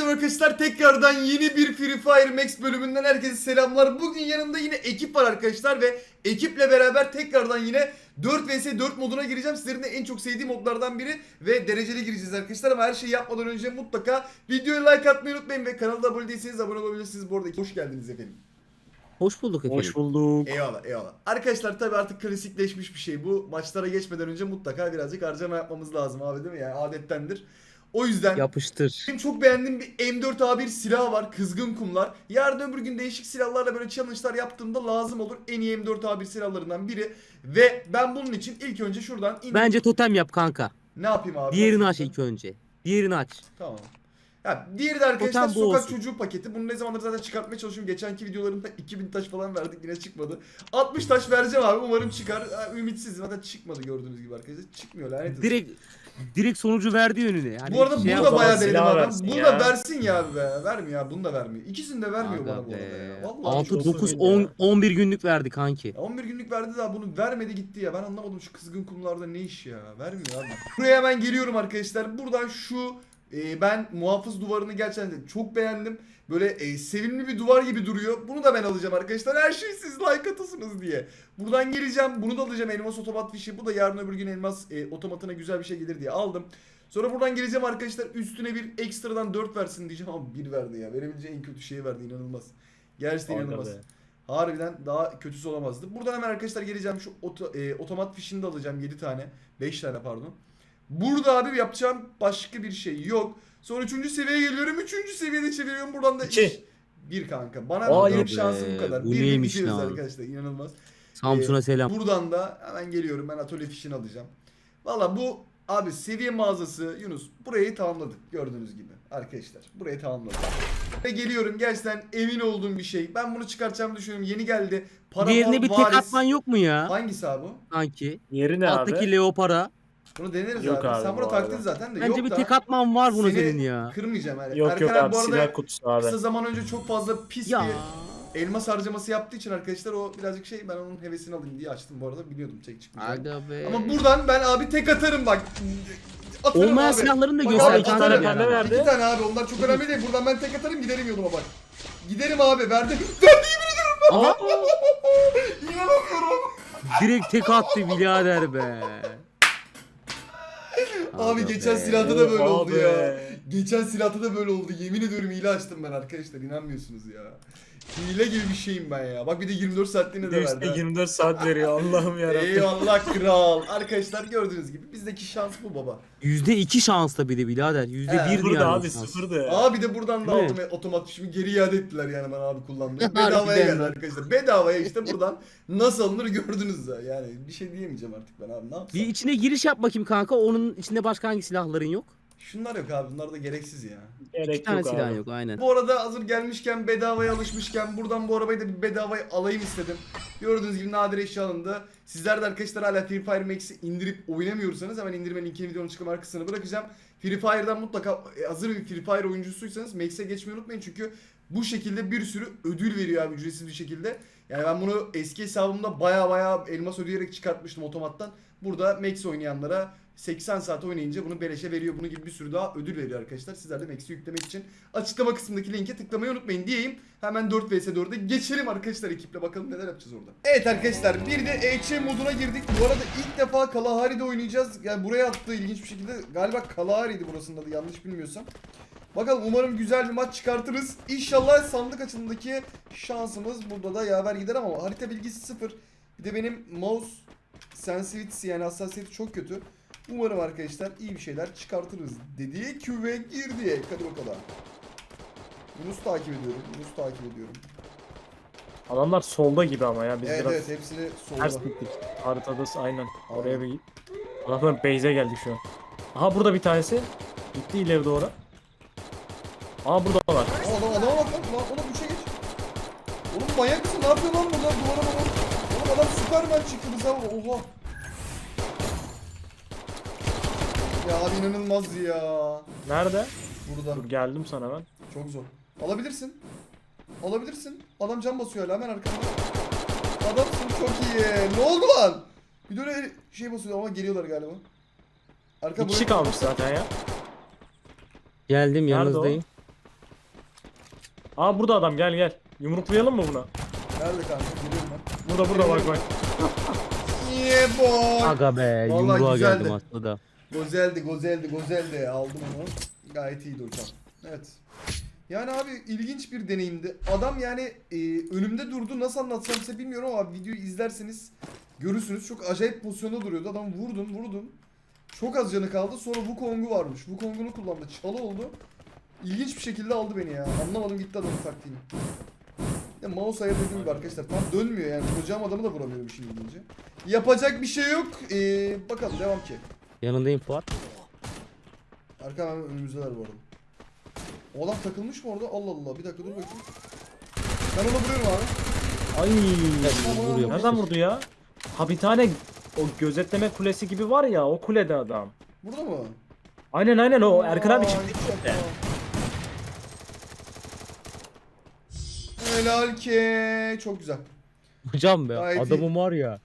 Herkese merhaba arkadaşlar tekrardan yeni bir Free Fire Max bölümünden herkese selamlar. Bugün yanımda yine ekip var arkadaşlar ve ekiple beraber tekrardan yine 4 vs 4 moduna gireceğim. Sizlerin de en çok sevdiği modlardan biri ve dereceli gireceğiz arkadaşlar ama her şeyi yapmadan önce mutlaka videoya like atmayı unutmayın ve kanala abone değilseniz abone olabilirsiniz. Bu arada hoş geldiniz efendim. Hoş bulduk efendim. Hoş bulduk. Eyvallah eyvallah. Arkadaşlar tabi artık klasikleşmiş bir şey bu. Maçlara geçmeden önce mutlaka birazcık harcama yapmamız lazım abi değil mi? Yani adettendir. O yüzden Yapıştır. benim çok beğendiğim bir M4A1 silah var. Kızgın kumlar. Yarın öbür gün değişik silahlarla böyle challenge'lar yaptığımda lazım olur. En iyi M4A1 silahlarından biri. Ve ben bunun için ilk önce şuradan in... Bence totem yap kanka. Ne yapayım abi? Diğerini aç ilk önce. Diğerini aç. Tamam. Ya diğeri de arkadaşlar Totem bu sokak olsun. çocuğu paketi. Bunu ne zamandır zaten çıkartmaya çalışıyorum. Geçenki videolarımda 2000 taş falan verdik yine çıkmadı. 60 taş vereceğim abi umarım çıkar. Ha, Ümitsizim zaten çıkmadı gördüğünüz gibi arkadaşlar. Çıkmıyor lanet olsun. Direkt direkt sonucu verdi önüne. Yani Bu arada şey bunu da bayağı denedim versin Bunu ya. da versin ya abi be. Vermiyor ya bunu da vermiyor. İkisini de vermiyor Aga bana bu arada ya. Vallahi 6 çok- 9 olsun ya. 10 11 günlük verdi kanki. Ya 11 günlük verdi daha bunu vermedi gitti ya. Ben anlamadım şu kızgın kumlarda ne iş ya. Vermiyor abi. Buraya hemen geliyorum arkadaşlar. Buradan şu e, ben muhafız duvarını gerçekten çok beğendim. Böyle e, sevimli bir duvar gibi duruyor. Bunu da ben alacağım arkadaşlar. Her şey siz like atasınız diye. Buradan geleceğim. Bunu da alacağım elmas otomat fişi. Bu da yarın öbür gün elmas e, otomatına güzel bir şey gelir diye aldım. Sonra buradan geleceğim arkadaşlar. Üstüne bir ekstradan 4 versin diyeceğim ama 1 verdi ya. Verebileceği en kötü şeyi verdi inanılmaz. Gerçekten inanılmaz. be. Harbiden daha kötüsü olamazdı. Buradan hemen arkadaşlar geleceğim şu oto, e, otomat fişini de alacağım 7 tane. 5 tane pardon. Burada abi yapacağım başka bir şey yok. Sonra 3. seviyeye geliyorum. 3. seviyede çeviriyorum. Buradan da İki. iş- bir kanka. Bana Vay benim be, şansım bu kadar. bu bir neymiş bitiriyoruz lan? arkadaşlar. İnanılmaz. Samsun'a Ee, selam. Buradan da hemen geliyorum. Ben atölye fişini alacağım. Valla bu abi seviye mağazası Yunus burayı tamamladık gördüğünüz gibi arkadaşlar. Burayı tamamladık. Ve geliyorum gerçekten emin olduğum bir şey. Ben bunu çıkartacağımı düşünüyorum. Yeni geldi. Para Diğerine bir tek varis. atman yok mu ya? Hangisi abi? bu? Kanki. Yeri ne Alttaki abi? leopara. Bunu deneriz Yok abi. abi Sen bunu bu takdin arada. zaten de. Bence yok bir da tek atman var seni senin ya. Kırmayacağım yani. Yok Erkan yok abi abi bu arada silah kutusu abi. kısa zaman önce çok fazla pis Ya. bir elmas harcaması yaptığı için arkadaşlar o birazcık şey ben onun hevesini alayım diye açtım bu arada biliyordum çek çıkmayacağını. Aga be. Ama buradan ben abi tek atarım bak. Atarım Olmayan abi. silahlarını da Bak göster abi, iki tane bir pembe ara. ver. Nerede? İki tane abi onlar çok önemli değil. Buradan ben tek atarım giderim yoluma bak. Giderim abi verdim. Verdi Aha, inanamıyorum. direkt tek attı birader be. Abi geçen silahta da böyle oldu ya. Geçen silahta da böyle oldu. Yemin ediyorum hile açtım ben arkadaşlar inanmıyorsunuz ya. Hile gibi bir şeyim ben ya. Bak bir de 24 saatliğine de de verdi. üstte ha. 24 saat veriyor Allah'ım yarabbim. Eyvallah kral. Arkadaşlar gördüğünüz gibi bizdeki şans bu baba. Yüzde iki şansla bir de birader. He, bir Sıfırdı yani. abi şans. sıfırdı. Abi bir de buradan da Değil mi? aldım ve otomatik şimdi geri iade ettiler yani bana abi kullandım. Harbiden Bedavaya geldi mi? arkadaşlar. Bedavaya işte buradan nasıl alınır gördünüz da. Yani bir şey diyemeyeceğim artık ben abi ne yapsam. Bir içine giriş yap bakayım kanka. Onun içinde başka hangi silahların yok? Şunlar yok abi bunlar da gereksiz ya. İki Gerek tane yok silah abi. yok aynen. Bu arada hazır gelmişken bedavaya alışmışken buradan bu arabayı da bir bedavaya alayım istedim. Gördüğünüz gibi nadir eşya alındı. Sizler de arkadaşlar hala Free Fire Max'i indirip oynamıyorsanız hemen indirme linkini videonun açıklama kısmına bırakacağım. Free Fire'dan mutlaka e, hazır bir Free Fire oyuncusuysanız Max'e geçmeyi unutmayın çünkü bu şekilde bir sürü ödül veriyor abi ücretsiz bir şekilde. Yani ben bunu eski hesabımda baya baya elmas ödeyerek çıkartmıştım otomattan. Burada Max oynayanlara 80 saat oynayınca bunu beleşe veriyor. Bunu gibi bir sürü daha ödül veriyor arkadaşlar. Sizler de Max'i yüklemek için açıklama kısmındaki linke tıklamayı unutmayın diyeyim. Hemen 4 vs 4'e geçelim arkadaşlar ekiple bakalım neler yapacağız orada. Evet arkadaşlar bir de EC moduna girdik. Bu arada ilk defa Kalahari'de oynayacağız. Yani buraya attı ilginç bir şekilde. Galiba Kalahari'ydi burasında da yanlış bilmiyorsam. Bakalım umarım güzel bir maç çıkartırız. İnşallah sandık açılımındaki şansımız burada da yaver gider ama harita bilgisi sıfır. Bir de benim mouse sensitivity'si yani hassasiyeti çok kötü. Umarım arkadaşlar iyi bir şeyler çıkartırız dedi. Küve girdi. Hadi bakalım. Yunus takip ediyorum. Yunus takip ediyorum. Adamlar solda gibi ama ya biz evet biraz evet hepsini ters solda. gittik. Haritada aynen. Oraya bir git. Adamlar base'e geldik şu an. Aha burada bir tanesi. Gitti ileri doğru. Aha burada var. Aa, adam adama bak lan. Lan oğlum üçe geç. Oğlum manyak mısın? Ne yapıyorsun lan burada? Duvara bak. Oğlum adam Superman çıktı bize. Oha. Ya abi inanılmaz ya. Nerede? Burada. Dur geldim sana ben. Çok zor. Alabilirsin. Alabilirsin. Adam can basıyor hala hemen arkanda. Adamsın çok iyi. Ne oldu lan? Bir de öyle şey basıyor ama geliyorlar galiba. Arka Bir kişi kalmış zaten ya. Geldim Nerede yanınızdayım. Aa burada adam gel gel. Yumruklayalım mı bunu? Nerede kanka? Geliyorum ben. Burada burada bak bak. Yeah boy. Aga be Vallahi yumruğa güzeldi. geldim aslında da. Gozeldi, gozeldi, gozeldi. Aldım onu. Gayet iyiydi hocam. Evet. Yani abi ilginç bir deneyimdi. Adam yani e, önümde durdu. Nasıl anlatsam size bilmiyorum ama videoyu izlerseniz görürsünüz. Çok acayip pozisyonda duruyordu. Adam vurdum, vurdum. Çok az canı kaldı. Sonra Wukong'u varmış. Wukong'unu kullandı. Çalı oldu. İlginç bir şekilde aldı beni ya. Anlamadım gitti adamın taktiğini. Ya mouse ayar dediğim gibi arkadaşlar tam dönmüyor yani. Kocaman adamı da vuramıyorum işin ilginci. Yapacak bir şey yok. Ee, bakalım devam ki. Yanındayım Fuat. Arka hemen önümüzdeler bu arada. O adam takılmış mı orada? Allah Allah. Bir dakika dur bakayım. Ben ona vuruyorum abi. Ay. Vuruyor. Nereden vurdu ya? Ha bir tane o gözetleme kulesi gibi var ya o kulede adam. Burada mı? Aynen aynen o Erkan abi çıktı. Helal ki. Çok güzel. Hocam be Gayet iyi. adamım var ya.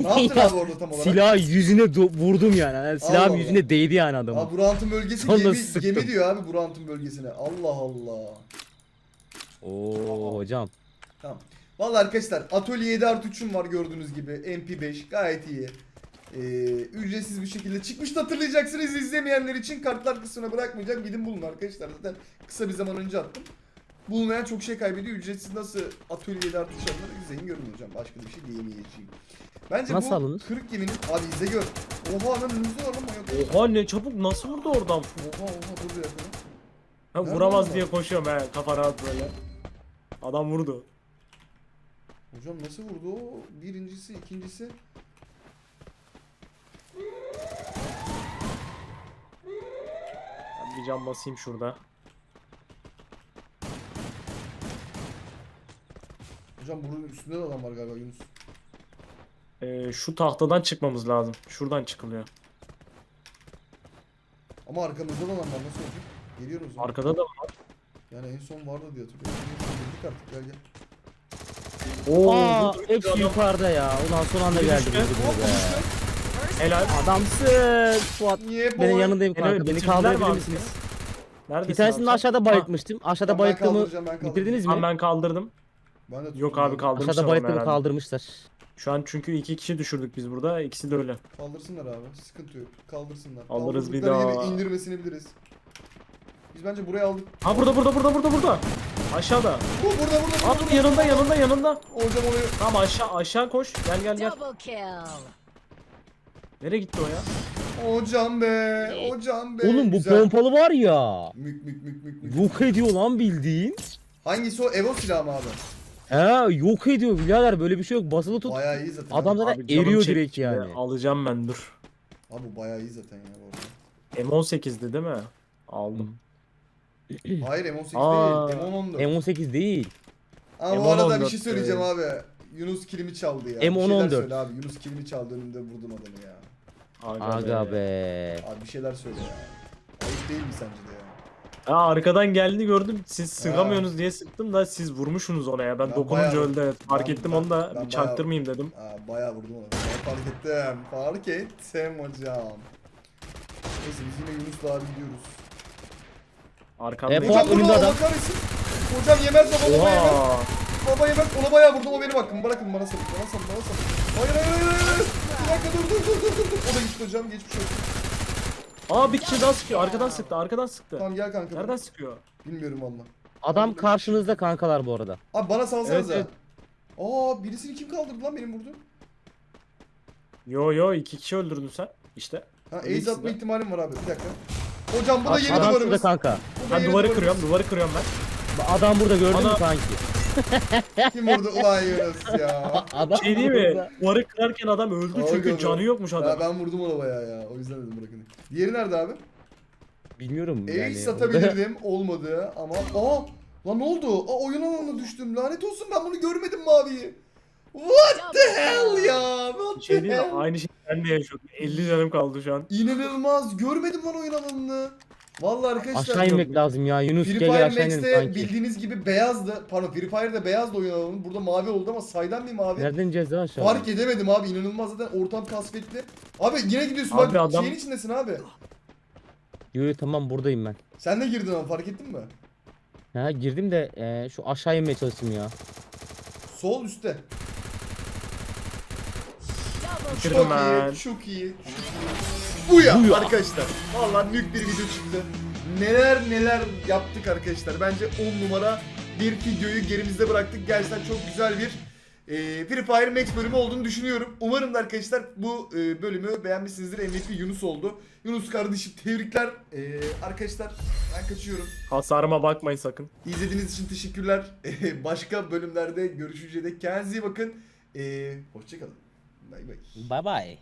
Ne yaptın abi orada tam olarak? Silahı yüzüne do- vurdum yani. yani silahım Allah yüzüne değdi yani adamın. Abi Burant'ın bölgesi Sonra gemi, sıktım. gemi diyor abi Burant'ın bölgesine. Allah Allah. Oo hocam. Tamam. Vallahi arkadaşlar Atölye 7 artı 3'üm var gördüğünüz gibi. MP5 gayet iyi. Ee, ücretsiz bir şekilde çıkmıştı hatırlayacaksınız izlemeyenler için kartlar kısmına bırakmayacağım. Gidin bulun arkadaşlar zaten kısa bir zaman önce attım. Bulmayan çok şey kaybediyor. Ücretsiz nasıl Atölye 7 artı 3 alınır izleyin görün hocam. Başka bir şey diyemeyeceğim. Bence Nasıl bu alınır? kırık geminin abi izle gör. Oha lan önümüzde var lan manyak. Oha ne çabuk nasıl vurdu oradan? Oha oha dur bir dakika. Ha, vuramaz vurdu? diye koşuyorum he kafa rahat böyle. Adam vurdu. Hocam nasıl vurdu o? Birincisi, ikincisi. Ben bir cam basayım şurada. Hocam bunun üstünde de adam var galiba Yunus. Ee, şu tahtadan çıkmamız lazım. Şuradan çıkılıyor. Ama arkamızda da adam var nasıl olacak? Geliyoruz. Arkada da var. Yani en son vardı diye hatırlıyorum. Geldik artık gel gel. Oo, Aa hepsi yukarıda ya. Ulan son anda geldi. Hop beni be. Helal. Adamsın Fuat. Niye? Benim yanındayım Helal, kanka. Beni bitirdiler mi kaldırabilir abi misiniz? Neredesin Bir tanesini abi? aşağıda bayıltmıştım. Aşağıda bayılttığımı bitirdiniz Tamam mi? ben kaldırdım. Ben de Yok tuttum abi ben. kaldırmışlar Aşağıda onu herhalde. kaldırmışlar. Şu an çünkü iki kişi düşürdük biz burada. İkisi de öyle. Kaldırsınlar abi. Sıkıntı yok. Kaldırsınlar. Alırız bir Kaldırdıkları daha. gibi indirmesini biliriz. Biz bence buraya aldık. Ha burada burada burada burada burada. Aşağıda. Bu burada burada. burada, Aa burada. yanında yanında yanında. Hocam oraya. Tamam aşağı aşağı koş. Gel gel gel. Double kill. Nereye gitti o ya? Hocam be. Hocam be. Oğlum bu Güzel. pompalı var ya. Mük mük mük mük mük. Yok ediyor lan bildiğin. Hangisi o? Evo silahı mı abi? He yok ediyor birader böyle bir şey yok. Basılı tut. Bayağı iyi zaten. Adam zaten Abi canım eriyor çekti direkt de yani. Alacağım ben dur. Abi bu bayağı iyi zaten ya bu arada. M18'di değil mi? Aldım. Hayır M18 Aa. değil. M14. M18 değil. Ama bu arada bir M14 şey söyleyeceğim abi. Yunus kilimi çaldı ya. M14. Bir şeyler söyle abi. Yunus kilimi çaldı önümde vurdum adamı ya. Aga be. Abi bir şeyler söyle ya. Ayıp değil mi sence de ya? Aa, arkadan geldiğini gördüm. Siz sıkamıyorsunuz diye sıktım da siz vurmuşsunuz ona ya. Ben, Ben dokununca bayağı- öldü evet. Fark Ben- ettim ben- onu da ben bir çaktırmayayım dedim. Aa, bayağı vurdum ona. Ben fark ettim. Fark ettim hocam. Neyse biz yine Yunus'la abi gidiyoruz. Arkamdayım. E, Hocam önünde bunu adam. Hocam yemez baba baba yemez. Baba yemez. Ona bayağı vurdum o benim hakkım. Bırakın bana salın. Bana salın bana salın. Hayır hayır hayır hayır. Bir dakika dur dur dur. dur. O da gitti hocam geçmiş olsun. Aa bir kişi daha sıkıyor. Arkadan sıktı. Arkadan sıktı. Tamam gel kanka. Nereden sıkıyor? Bilmiyorum valla. Adam karşınızda kankalar bu arada. Abi bana salsanıza. Evet, Aa birisini kim kaldırdı lan benim vurdu? Yo yo iki kişi öldürdün sen. İşte. Ha ace ikisi atma de. ihtimalim var abi. Bir dakika. Hocam bu da yeni Adam duvarımız. kanka. Bu da Ben yeni duvarı duvarımız. kırıyorum. Duvarı kırıyorum ben. Adam burada gördün mü Ana- kanki? Kim vurdu? Ulan Yunus ya. Adam Şey değil mi? burada. Duvarı kırarken adam öldü Aga çünkü be. canı yokmuş adam. Ya ben vurdum ona bayağı ya. O yüzden dedim bırakın. Diğeri nerede abi? Bilmiyorum Ace yani. satabilirdim. Olmadı ama. Aa! Lan ne oldu? Aa oyun alanına düştüm. Lanet olsun ben bunu görmedim maviyi. What the hell ya? What Şey the değil mi? hell? Aynı şey ben de yaşıyordum. 50 canım kaldı şu an. İnanılmaz. Görmedim lan oyun alanını. Vallahi arkadaşlar. Aşağı inmek lazım ya. Yunus Free gel Fire aşağı inelim Max'te kanki. bildiğiniz gibi beyazdı. Pardon Free Fire'da beyazdı oyun alanı. Burada mavi oldu ama saydan bir mavi. Nereden ineceğiz lan aşağı? Fark edemedim abi inanılmaz zaten ortam kasvetli. Abi yine gidiyorsun Abi bak adam- şeyin içindesin abi. Yo yo tamam buradayım ben. Sen de girdin ama fark ettin mi? Ha girdim de e, şu aşağı inmeye çalıştım ya. Sol üstte. Bitirdim Çok ben. iyi, çok iyi. Bu ya Bu ya. arkadaşlar. Vallahi büyük bir video çıktı. Neler neler yaptık arkadaşlar. Bence 10 numara bir videoyu gerimizde bıraktık. Gerçekten çok güzel bir e, Free Fire Max bölümü olduğunu düşünüyorum. Umarım da arkadaşlar bu e, bölümü beğenmişsinizdir. MVP Yunus oldu. Yunus kardeşim tebrikler. E, arkadaşlar ben kaçıyorum. Hasarıma bakmayın sakın. İzlediğiniz için teşekkürler. E, başka bölümlerde görüşünceye dek kendinize iyi bakın. E, hoşçakalın. Bay bay. Bye bye.